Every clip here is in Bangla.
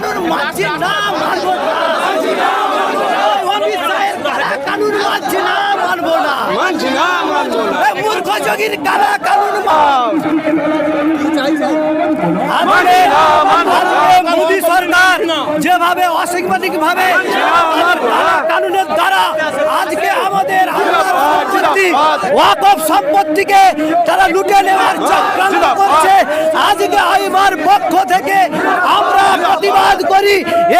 কানুন মানছি না মানবো না। অমিত শাহের কালা কানুন মানছি না মানবো না। মানছি না মানবো না। মূর্খ যোগীর কালা কানুন মান আমাদের মোদী সরকার যেভাবে অসাংবাদিক ভাবে কানুনের দ্বারা আজকে আমাদের সম্পত্তি ওয়াকফ সম্পত্তিকে তারা লুটে নেওয়ার চক্রান্ত করছে। আজকে আইমার পক্ষ থেকে আমরা প্রতিবাদ করি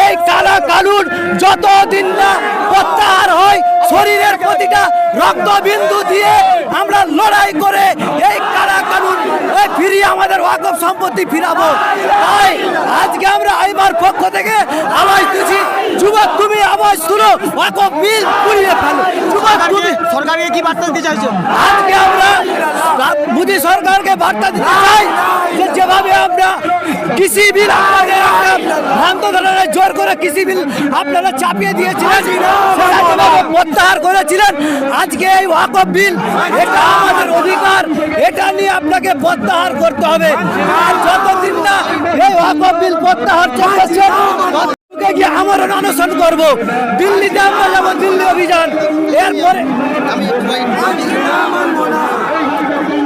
এই কালা কালুর যতদিন না প্রত্যাহার হয়, শরীরের প্রতিটা রক্তবিন্দু দিয়ে আমরা লড়াই করে এই কালা কালুর আমাদের ওয়াকফ সম্পত্তি ফিরাবো। তাই আজকে আমরা আইবার পক্ষ থেকে আওয়াজ দিচ্ছি যুবক তুমি আওয়াজ শুনো ওয়াকফ বিল পুড়িয়ে ফেলো। যুবক তুমি সরকারকে কি বার্তা দিতে চাইছো? আজকে আমরা মোদী সরকারকে বার্তা দিতে চাই যে যেভাবে আমরা কৃষি বিল আপনাদের ভ্রান্ত জোর করে কৃষি বিল আপনারা চাপিয়ে দিয়েছিলেন প্রত্যাহার করেছিলেন আজকে এই ওয়াকফ বিল এটা আমাদের এটা নিয়ে আপনাকে প্রত্যাহার করতে হবে। আর যতদিন না এই ওয়াকফ বিল প্রত্যাহার চলতেছে গিয়ে আমরা অনশন করব। দিল্লিতে আমরা যাব, দিল্লি অভিযান। এরপরে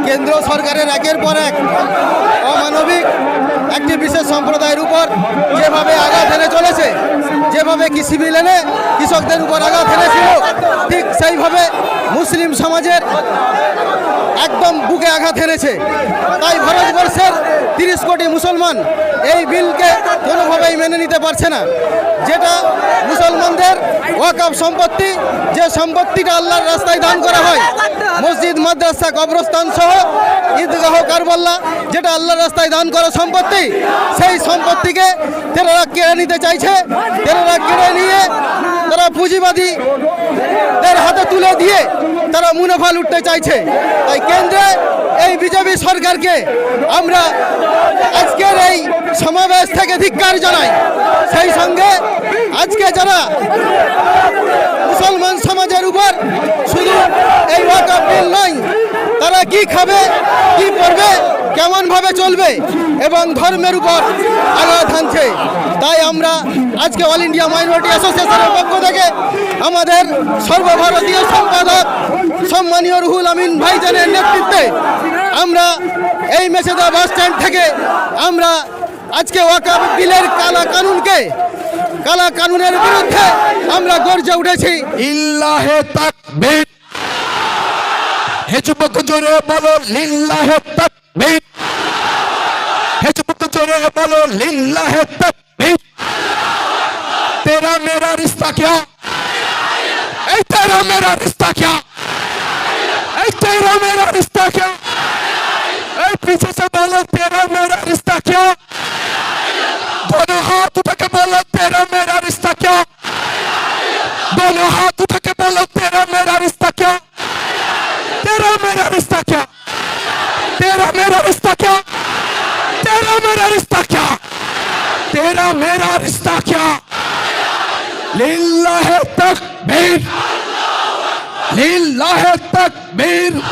কেন্দ্র সরকারের একের পর এক অমানবিক একটি বিশেষ সম্প্রদায়ের উপর যেভাবে আঘাত এনে চলেছে, যেভাবে কৃষি বিল এনে কৃষকদের উপর আঘাত এনেছিল ঠিক সেইভাবে মুসলিম সমাজের একদম বুকে আঘাত এনেছে তাই ভারতবর্ষের তিরিশ কোটি মুসলমান এই বিলকে কোনোভাবেই মেনে নিতে পারছে না। যেটা মুসলমানদের ওয়াকফ সম্পত্তি, যে সম্পত্তিটা আল্লাহর রাস্তায় দান করা হয়, মসজিদ, মাদ্রাসা, কবরস্থান সহ ঈদগাহ কারবাল্লা যেটা আল্লাহর রাস্তায় দান করা সম্পত্তি, সেই সম্পত্তিকে তেনারা কেড়ে নিতে চাইছে। তেনারা কেড়ে নিয়ে তারা পুঁজিবাদী দের হাতে তুলে দিয়ে তারা মুনাফা লুটতে চাইছে। তাই কেন্দ্রে এই বিজেপি সরকারকে আমরা আজকের এই সমাবেশ থেকে ধিক্কার জানাই। সেই সঙ্গে আজকে যারা মুসলমান সমাজের উপর শুধু এই ওয়াকফ বিল নয়, তারা কি খাবে, কি পড়বে কেমনভাবে চলবে এবং ধর্মের উপর আঘাত হানছে। তাই আমরা আজকে অল ইন্ডিয়া মাইনরিটি অ্যাসোসিয়েশনের পক্ষ থেকে আমাদের সর্বভারতীয় সম্পাদক সম্মানীয় রুহুল আমিন ভাইজানের নেতৃত্বে আমরা এই মেছেদা বাস স্ট্যান্ড থেকে আমরা আজকে ওয়াকাব বিলের কালা কানুনকে, কালা কানুনের বিরুদ্ধে আমরা গর্জে উঠেছি। ইল্লাহে তাকবীর। হে যুবক জোরে বলো লিল্লাহে তাকবীর। যুবক জোরে বলো লিল্লাহে তাকবীর तेरा मेरा रिश्ता क्या ऐ तेरा मेरा रिश्ता क्या ऐ तेरा मेरा रिश्ता क्या ऐ पीछे से बोलो तेरा मेरा रिश्ता क्या दोनों हाथ उठा के बोलो तेरा मेरा रिश्ता क्या दोनों हाथ उठा के बोलो तेरा मेरा रिश्ता क्या तेरा मेरा रिश्ता क्या तेरा मेरा रिश्ता क्या तेरा मेरा रिश्ता क्या तेरा मेरा रिश्ता क्या लिल्लाह तकबीर लिल्लाह तकबीर